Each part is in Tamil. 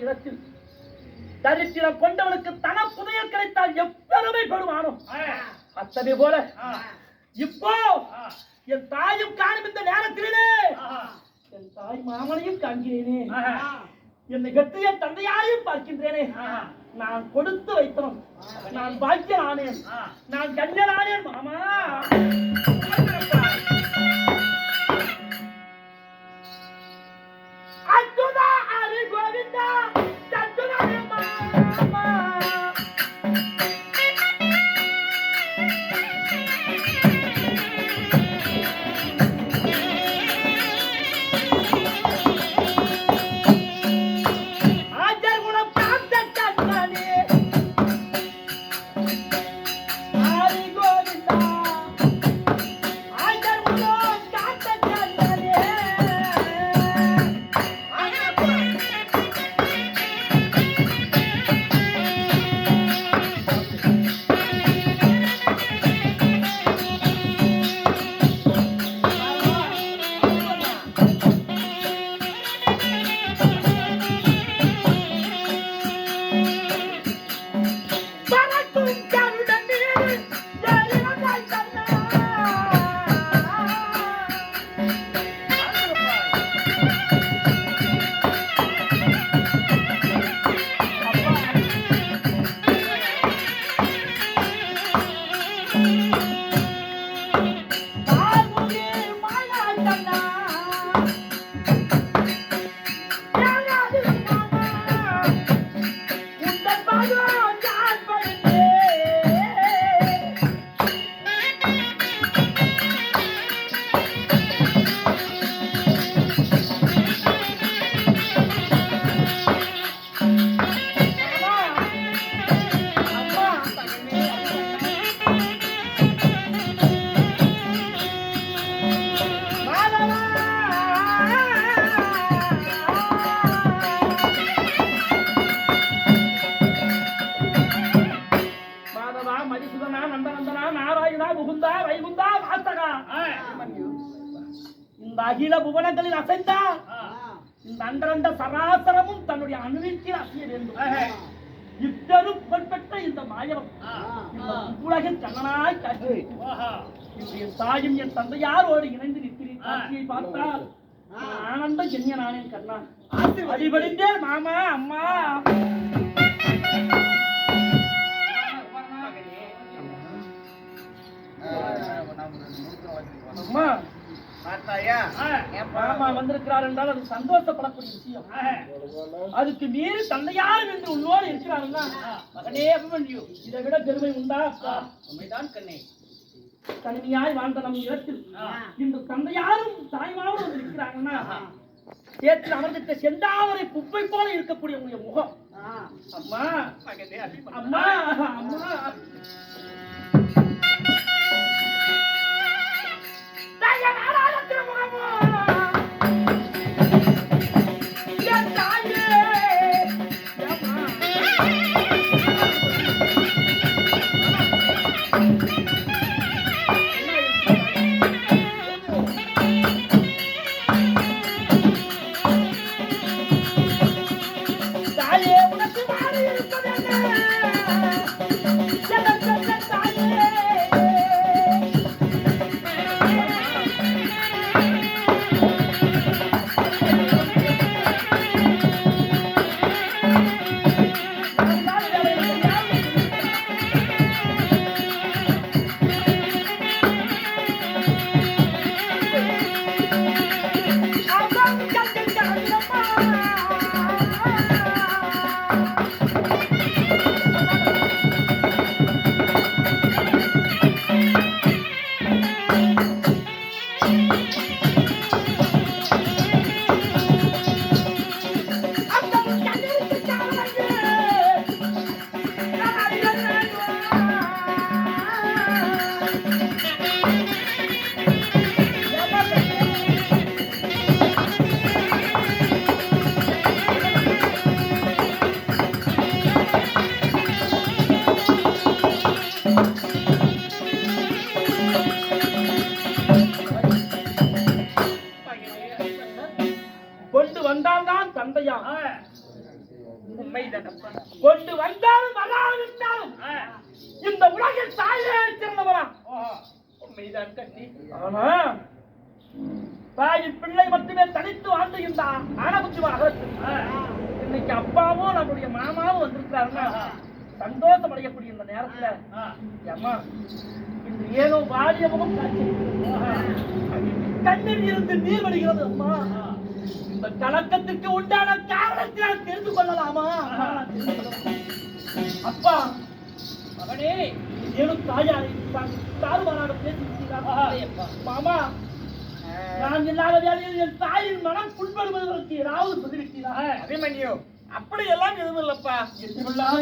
இடத்தில் தரித்திரம் கொண்டவனுக்கு தன புதையல் கிடைத்தால் எப்பெருமை பெறுவானோ? அத்தனை போல இப்போ என் தாயும் காணும் இந்த நேரத்திலே என் தாய் மாமனையும் காண்கிறேனே. என்னை கட்டு என் தந்தையாரையும் பார்க்கின்றேனே. நான் கொடுத்து வைத்தவன். நான் பாக்கியன் ஆனேன் நான் கண்ணன் ஆனேன் மாமா அண்டரண்ட சராசரமும் தன்னுடைய அணுவிற்கு அசைய வேண்டும். இத்தரும் புகழ்பெற்ற இந்த மாயவம் இந்த உலகில் கண்ணனாய் காட்சி என் தாயும் என் தந்தையாரோடு இணைந்து நிற்கிறேன். காட்சியை பார்த்தால் நான் ஆனந்த ஜென்ய நானேன் கண்ணா அடிபடிந்தேன் மாமா அம்மா. அம்மா. மாமா வந்திருக்கிறார் என்றால் அது சந்தோஷப்படக்கூடிய விஷயம். அதுக்கு மீறி தந்தையாரும் என்று உன்னோடு இருக்கிறாருன்னா மகனே அபிமன்யு இதை விட பெருமை உண்டா? உண்மைதான் கண்ணே. தனிமையாய் வாழ்ந்த நம் இடத்தில் இன்று தந்தையாரும் தாய்மாரும் வந்து இருக்கிறாங்கன்னா சேற்றில் அமர்ந்திருக்க செந்தாவரை குப்பை போல இருக்கக்கூடிய உங்களுடைய முகம். அம்மா. அம்மா ஆனா தாயின் பிள்ளை மட்டுமே தனித்து வாழ்ந்துகின்ற ஆனபட்சமாக இன்னைக்கு அப்பாவும் நம்முடைய மாமாவும் வந்திருக்கிறாருன்னா சந்தோஷம் அடையக்கூடிய இந்த நேரத்துல அம்மா இன்று ஏதோ வாரியமும் கண்ணில் இருந்து நீர் வடிகிறது அம்மா. இந்த கலக்கத்துக்கு உண்டான காரணத்தை நான் தெரிந்து கொள்ளலாம். அப்பா மகனே ஏனும் தாயாரை தாறுமாறாக பேசிவிட்டீர்கள் மாமா நான் இல்லாத வேலையில் என் தாயின் மனம் புண்படுவதற்கு ஏதாவது சொல்லிவிட்டீரா அபிமன்யு அப்படி எல்லாம் எதுவும் இல்லப்பா.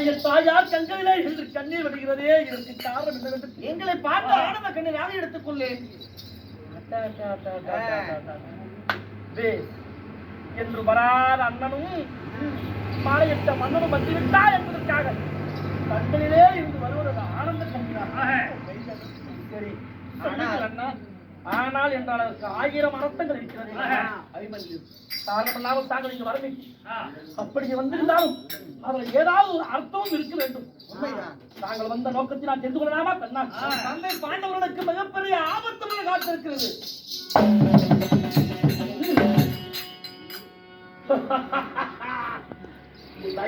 என் தாயார் கண்களிலே என்று கண்ணீர் வருகிறதே இதற்கு காரணம் என்னவென்று எங்களை பார்த்து ஆனந்த கண்ணீராக எடுத்துக்கொள்ளேன். என்று வராத அண்ணனும் மாலையிட்ட மன்னனும் வந்துவிட்டார் என்பதற்காக கண்களிலே இருந்து சரி. சொல்லுங்கள் அண்ணா ஆனால் என்றால் அதற்கு ஆயிரம் அர்த்தங்கள் இருக்கிறது. காரணமில்லாமல் தாங்கள் இங்கு வரவில்லை அப்படி வந்திருந்தாலும் அதில் ஏதாவது ஒரு அர்த்தமும் இருக்க வேண்டும். தாங்கள் வந்த நோக்கத்தை நான் தெரிந்து கொள்ளலாமா? கண்ணா தந்தை பாண்டவர்களுக்கு மிகப்பெரிய ஆபத்து காத்திருக்கிறது. இந்த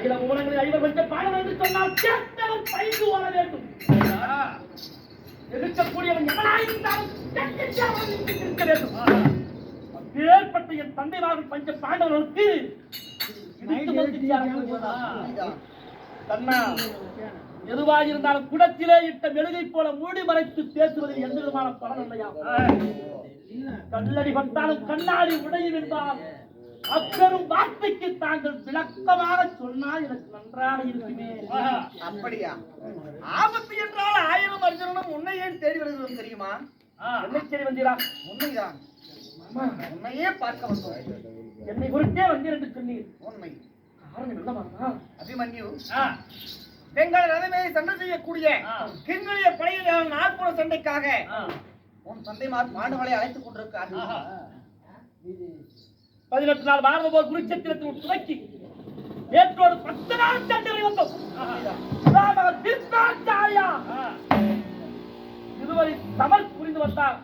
அகில மூலங்களில் ஐவர் வச்ச பாடம் என்று சொன்னால் கேட்டவன் பைந்து ஓட வேண்டும். எதிர்க்கக்கூடியவன் எவனாயிருந்தாலும் இருக்க வேண்டும். அப்பேற்பட்ட என் தந்தை மகன் பஞ்ச பாண்டவர்களுக்கு எதுவாக இருந்தாலும் குடத்திலே இட்ட மெழுகை போல மூடி மறைத்து பேசுவதில் எந்த விதமான பலன் இல்லையா? கல்லடி பட்டாலும் கண்ணாடி உடையும் என்றால் அப்பெரும் வார்த்தைக்கு தாங்கள் விளக்கமாக சொன்னால் எனக்கு நன்றாக இருக்குமே. அப்படியா? ஆபத்து என்றால் ஆயிரம் அர்ஜுனனும் உன்னை ஏன் தேடி வருகிறோம் தெரியுமா? என்னை சரி வந்தீரா? உண்மைதான் உன்னையே பார்க்க வந்தோம். என்னை குறித்தே வந்தீர் என்று சொன்னீர். உண்மை காரணம் என்னவா அபிமன்யு. எங்கள் ரதமே சண்டை செய்யக்கூடிய கிண்ணிய படையில் நாற்புற சண்டைக்காக உன் தந்தைமார் பாண்டுகளை அழைத்துக் கொண்டிருக்கார் பதினெட்டு நாள் பாரத போர் குருச்சத்திரத்தில் துவக்கி நேற்றோடு பத்து நாள் சண்டை வந்தோம் இதுவரை தமல் புரிந்து வந்தார்.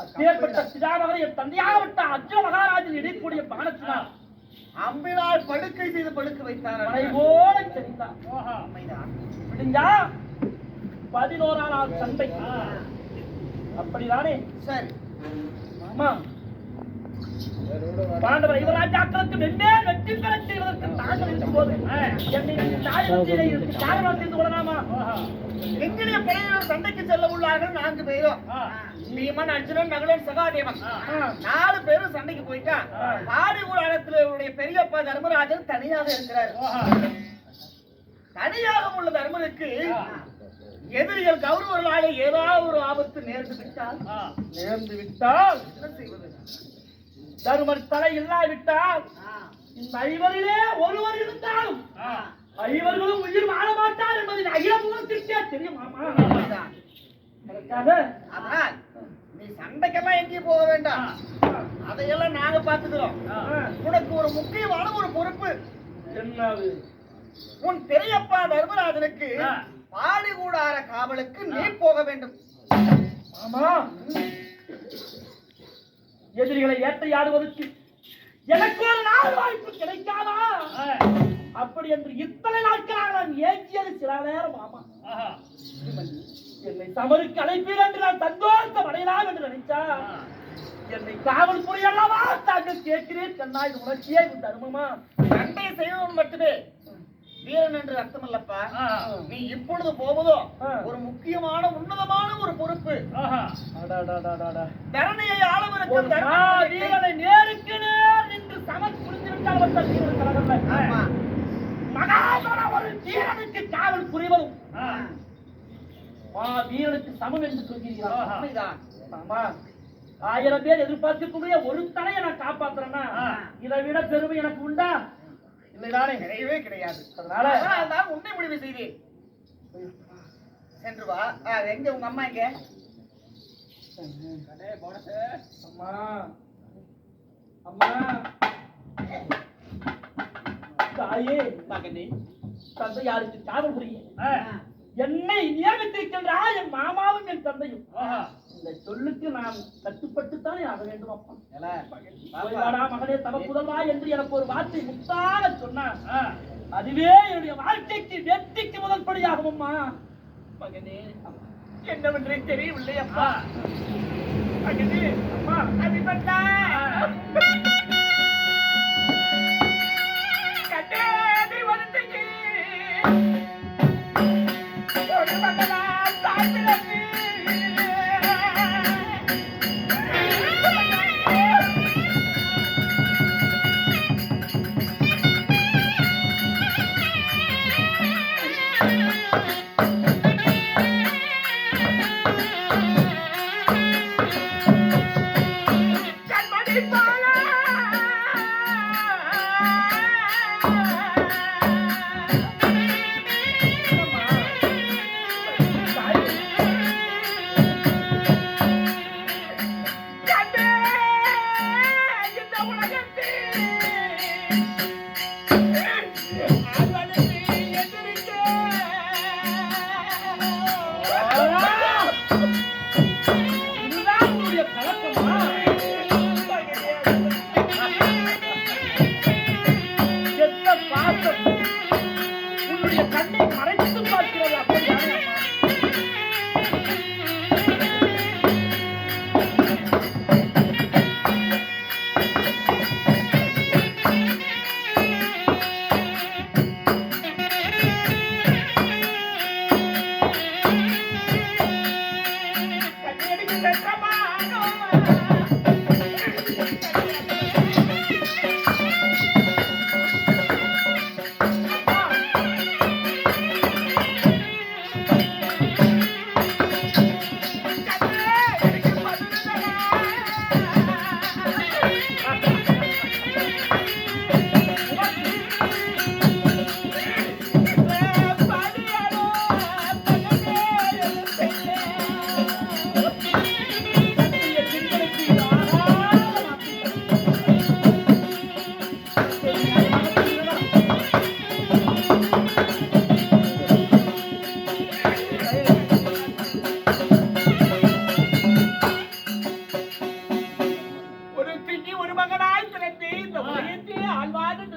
அப்பேற்பட்ட சிதாமகரை என் தந்தையாகப்பட்ட அர்ஜுன மகாராஜன் இடைக்கூடிய பானத்தினார் அம்பினால் படுக்கை செய்து படுக்க வைத்தார் செறிந்தார் உண்மைதான் விடிஞ்சா பதினோரா நாள் சண்டை. அப்படிதானே? சரி. ஆமா பாண்டவர் யுவராஜாக்களுக்கு வெண்ணே வெற்றி பெற செய்வதற்கு தாங்கள் என்னை தாயகத்திலே இருந்து காரணம் தெரிந்து கொள்ளலாமா? எங்கிலிய படையினர் சண்டைக்கு செல்ல உள்ளார்கள் நான்கு பேரும். பீமன் அர்ஜுனன் நகுலன் சகாதேவன். நாலு பேரும் சண்டைக்கு போயிட்டா ஊராடத்தில் உடைய பெரியப்பா தர்மராஜன் தனியாக இருக்கிறார். தனியாக உள்ள தர்மனுக்கு எதிரிகள் கௌரவர்களாக ஏதாவது ஒரு ஆபத்து நேர்ந்து விட்டால் நேர்ந்து விட்டால் என்ன செய்வது? தருமர் தலை இல்லாவிட்டால் இந்த ஐவரிலே ஒருவர் இருந்தாலும் ஐவர்களும் உயிர் வாழ மாட்டார் என்பதை அகில முகத்திற்கே தெரியும். மாமா உண்மைதான். அதற்காக அதனால் நீ சண்டைக்கெல்லாம் எங்கேயும் போக வேண்டாம். அதையெல்லாம் நாங்க பாத்துக்கிறோம் உனக்கு ஒரு முக்கியமான ஒரு பொறுப்பு. என்னது? உன் பெரியப்பா தர்மராஜனுக்கு ஆ. பாடி கூடார காவலுக்கு நீ போக வேண்டும். ஆமா. எதிரிகளை வேட்டையாடுவதற்கு எனக்கு ஒரு நாள் வாய்ப்பு கிடைக்காதா? அப்படி என்று இத்தனை நாட்களாக நான் ஏற்றியது சில நேரம் ஆமா. என்னை தவறுக்கு அழைப்பீர் என்று நான் சந்தோஷம் அடையலாம் என்று நினைச்சா என்னை காவல் புரியல்லவா தாங்கள் கேட்கிறேன் கண்ணா இது உணர்ச்சியே இது தர்மமா சண்டை செய்வன் மட்டுமே. வீரன் என்று அர்த்தம் இல்லப்பா நீ இப்பொழுது போவதோ. ஒரு முக்கியமான உன்னதமான ஒரு பொறுப்பு. தரணியை ஆளவிருக்கும் வீரனை நேருக்கு நேர் நின்று சமன் புரிந்து விட்டால் வந்த வீரன். ஆமா. மகாபல ஒரு வீரனுக்கு காவல் புரிவதும். வீரனுக்கு சமம் என்று சொல்கிறீர்களா? ஆயிரம் பேர் எதிர்பார்க்கக்கூடிய ஒரு தலையை நான் காப்பாத்துறேன்னா இதை விட பெருமை எனக்கு உண்டா? இல்லைதானே கிடையவே கிடையாது. அதனால தான் உன்னை முடிவு செய்தேன். சென்று வா. எங்க உங்க அம்மா எங்க? அம்மா. அம்மா. தாயே மகனே தந்தையாருக்கு காவல் புரிய ஆ. என்னை நியமித்திருக்கின்றா என் மாமாவும் என் தந்தையும். இந்த சொல்லுக்கு நான் கட்டுப்பட்டுத்தானே ஆக வேண்டும் அப்பா. மகனே தவ புதல்வா என்று எனக்கு ஒரு வார்த்தை முத்தாக சொன்னான் ஆ. அதுவே என்னுடைய வாழ்க்கைக்கு வெற்றிக்கு முதல் படியாகும் அம்மா. மகனே என்னவென்றே தெரியவில்லை அப்பா. மகனே அம்மா அடிபட்டா? Bye.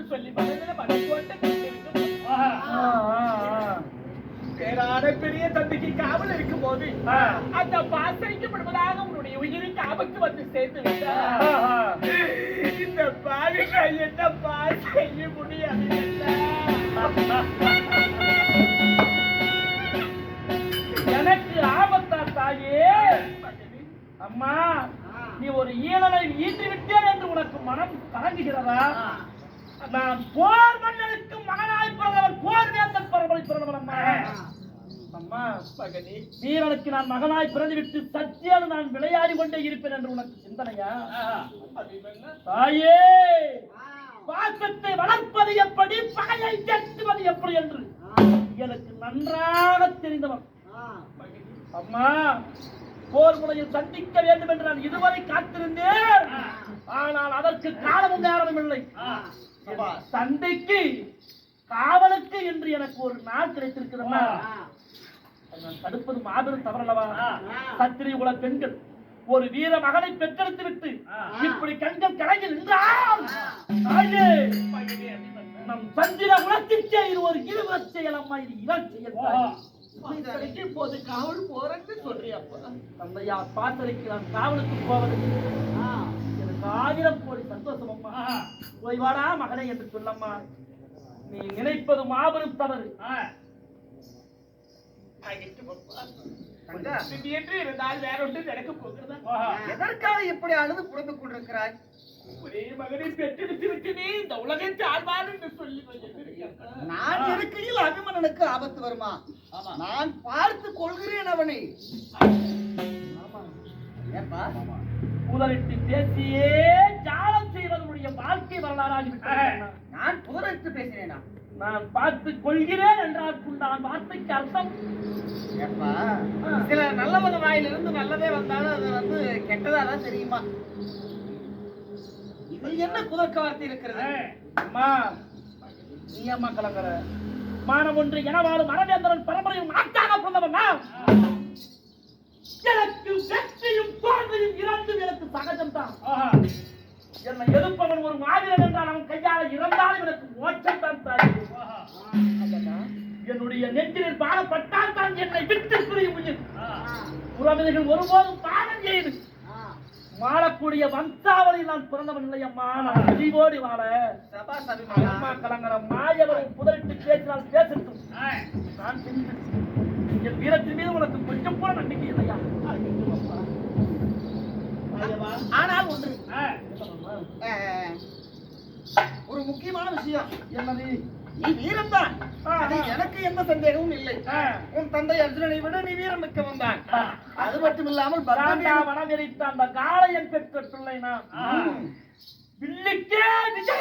சொல்லி பேரான பெரிய தந்தைக்கு காவல் இருக்கும் போது ஆ. அந்த பாசரிக்கப்படுவதாக உன்னுடைய உயிருக்கு ஆபத்து வந்து சேர்ந்து விட்டார் இந்த பாவிகா என்ன பால் செய்ய முடியாது எனக்கு ஆபத்தா தாயே அம்மா நீ ஒரு ஈழலை ஈட்டி விட்டேன் என்று உனக்கு மனம் கலங்குகிறதா போர் மன்னனுக்கு மகனாய் பிறந்தவன் போர் வேந்தன் பரம்பரை பிறந்தவன் அம்மா. அம்மா மகனே வீரனுக்கு நான் மகனாய் பிறந்து விட்டு சத்தியால் நான் விளையாடி கொண்டே இருப்பேன் என்று உனக்கு சிந்தனையா. தாயே பாசத்தை வளர்ப்பது எப்படி பகையை எட்டுவது எப்படி என்று? எனக்கு நன்றாக தெரிந்தவன். அம்மா போர் முனையில் சந்திக்க வேண்டும் என்று நான் இதுவரை காத்திருந்தேன். ஆனால் அதற்கு காலமும் நேரமும் இல்லை. தந்தைக்கு காவலுக்கு என்று எனக்கு ஒரு நாள் நான் தடுப்பது மாபெரும் தவறல்லவா? ஆ. சத்திரிய குல பெண்கள் ஒரு வீர மகனை பெற்றெடுத்து விட்டு. இப்படி கண்கள் கலங்கி நின்றால் நம் சந்திர குலத்திற்கே இது ஒரு இருவச் செயல் அம்மா இது இவன் செயல் இப்போது காவல் போறேன்னு சொல்றியப்பா. தந்தையா பாத்தரைக்கு நான் காவலுக்கு போவது ஆயிரம் கோடி சந்தோஷம் அம்மா ஆஹா. போய் வாடா மகனே என்று சொல்லம்மா. நீ நினைப்பது மாபெரும் தவறு. என்று இருந்தால் வேற ஒன்று நடக்க போகிறதா. எதற்காக இப்படி அழுது புரிந்து கொண்டிருக்கிறாய்? ஒரே மகனை பெற்றெடுத்து விட்டுனே இந்த உலகத்தை ஆழ்வார் என்று சொல்லி நான் இருக்கையில் அபிமன்னனுக்கு ஆபத்து வருமா? நான் பார்த்து கொள்கிறேன் அவனை. ஏன்பா? முதலிட்டு பேசியே ஜாலம் செய்வதனுடைய வாழ்க்கை வரலாறாகி விட்டது அண்ணா. நான் புதரைத்து பேசினேனா? நான் பார்த்து கொள்கிறேன் என்றால் உண்டான் வார்த்தைக்கு அர்த்தம். ஏப்பா சில நல்லவங்க வாயிலிருந்து நல்லதே வந்தாலும் அது வந்து கெட்டதா தான் தெரியுமா? இதில் என்ன குதர்க்க வார்த்தை இருக்கிறது. அம்மா நீ ஏம்மா கலங்குற மானம் ஒன்று எனவாறு மரவேந்திரன் பரம்பரையும் நாட்டாக பிறந்தவன். எனக்கு வெற்றியும் தோல்வியும் இரண்டும் எனக்கு சகஜம்தான். என்னை எதிர்ப்பவன் ஒரு மாவீரன் என்றால் அவன் கையால இறந்தாலும் எனக்கு மோட்சம் தான் தாய் என்னுடைய நெஞ்சிலில் பாடப்பட்டால் தான் என்னை விட்டு பிரியும் உயிர். புறவிதிகள் ஒருபோதும் பாடம் செய்து வாழக்கூடிய வம்சாவளியில் நான் பிறந்தவன் இல்லை அம்மா. நான் விழிவோடி வாழ. அம்மா கலங்கர மாயவரை புதறிட்டு பேசினால் பேசட்டும். நான். என் வீரத்தின் மீது உனக்கு கொஞ்சம் கூட நம்பிக்கை இல்லையா? ஆனால் ஒன்று. ஒரு முக்கியமான விஷயம். என்னது? நீ அது ஆ. எனக்கு எந்த சந்தேகமும் இல்லை. உன் தந்தை அர்ஜுனனை விட நீ வீரம் மிக்கவன் தான் அது மட்டும் இல்லாமல் பராண்டா பத்மவீரன் வனம் எரித்த அந்த காளையன் பெற்ற பிள்ளை நான். வில்லுக்கே இந்த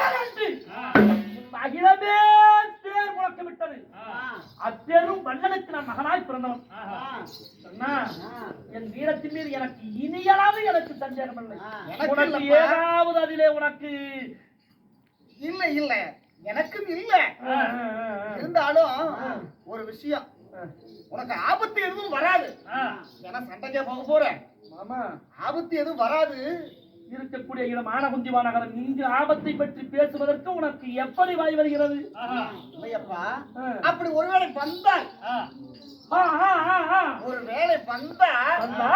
அகிலமே பேர் முழக்கமிட்டது. அப்பேரும் வல்லனுக்கு நான் மகனாய் பிறந்தவன். அண்ணா, என் வீரத்தின் மீது எனக்கு இனியளவு எனக்கு சந்தேகம் இல்லை. எனக்கு உனக்கு. ஏதாவது அதிலே உனக்கு இல்ல இல்ல. எனக்கும் இல்ல. இருந்தாலும் ஒரு விஷயம். உனக்கு ஆபத்து எதுவும் வராது. ஏன்னா சண்டைக்கே போக போறேன். மாமா ஆபத்து எதுவும் வராது. இருக்கக்கூடிய இடம் ஆனகுந்திவா நகரம். இங்கு ஆபத்தை பற்றி பேசுவதற்கு உனக்கு எப்படி வாய் வருகிறது. அப்படி ஒருவேளை வந்தால். ஒரு வந்தா?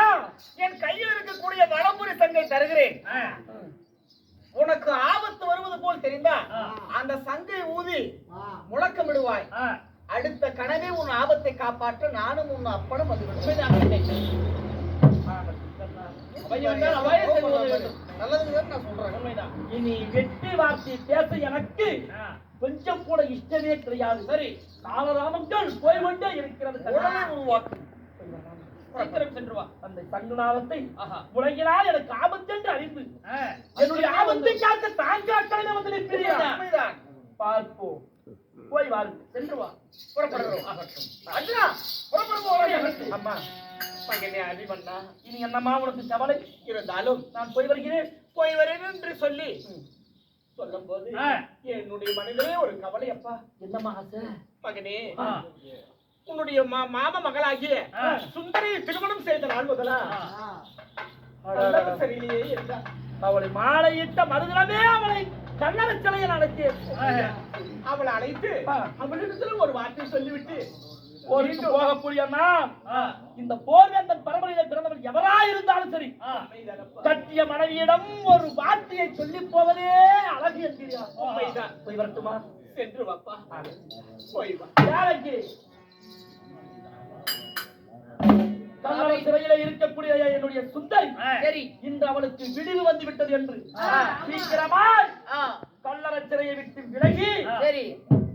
என் கையில் இருக்கக்கூடிய வடமுறை சங்கை தருகிறேன். உனக்கு ஆபத்து வருவது போல் தெரிந்தா அந்த சங்கை ஊதி முழக்கமிடுவாய். அடுத்த கனவே உன் ஆபத்தை காப்பாற்ற நானும் உன் அப்பனும் வந்து விடுவேன். அவையை வந்தால் அவையே செல்வது வேண்டும். நல்லதுன்னு நான் சொல்றேன் உண்மைதான். இனி வெற்றி வார்த்தை பேச எனக்கு. கொஞ்சம் கூட இஷ்டமே கிடையாது. சரி. காலராமங்கள் போய் கொண்டே இருக்கிறது சீக்கிரம் சென்று வா. அந்த சங்குநாதத்தை முழங்கினால் எனக்கு ஆபத்து என்று அறிந்து. என்னுடைய ஆபத்தை காக்க வந்து நிற்கிறீர்கள். பார்ப்போம். போய் வாருங்கள். சென்று வா. புறப்படுறோம் அம்மா. மகனே அபிமன்னா இனி என்னம்மா உனக்கு கவலை இருந்தாலும் நான் போய் வருகிறேன். போய் வரேன் என்று சொல்லி சொல்லும் போது என்னுடைய மனதிலே ஒரு கவலை அப்பா. என்னம்மா ஆசை? மகனே. உன்னுடைய மாம மகளாகிய ஆ. சுந்தரியை திருமணம் செய்த நாள் முதலா? சரியில்லையே என்றார். அவளை மாலையிட்ட மறுதினமே அவளை கண்ணன சிலையில் அழைத்தேன் அவளை அழைத்து. அவளிடத்தில் ஒரு வார்த்தை சொல்லிவிட்டு போருக்கு போகக்கூடிய நாம் இந்த போர்வேந்தன் பரம்பரையில பிறந்தவர் எவரா இருந்தாலும் சரி. கட்டிய மனைவியிடம் ஒரு வார்த்தையை சொல்லி போவதே அழகு என்கிறார். போய் வரட்டுமா? சென்று வாப்பா. போய் வா. யாருக்கு? கல்லறை சிறையில இருக்கக்கூடிய என்னுடைய சுந்தரி சரி. இன்று அவளுக்கு விடிவு வந்து விட்டது என்று. சீக்கிரமாய் ஆ. கல்லறை சிறையை விட்டு விலகி சரி.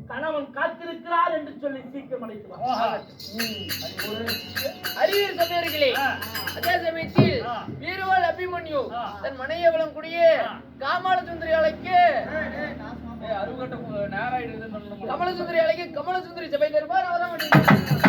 கணவன் காத்திருக்கிறார் என்று சொல்லி சீக்கிரம் வா. அறிவியல் சபையர்களே அதே சமயத்தில் வீரவாள் அபிமன்யு தன் மனையவளம் கூடிய காமாலசுந்தரி அழைக்க கமலசுந்தரி அழைக்க கமலசுந்தரி சபை தருவார் அவதான்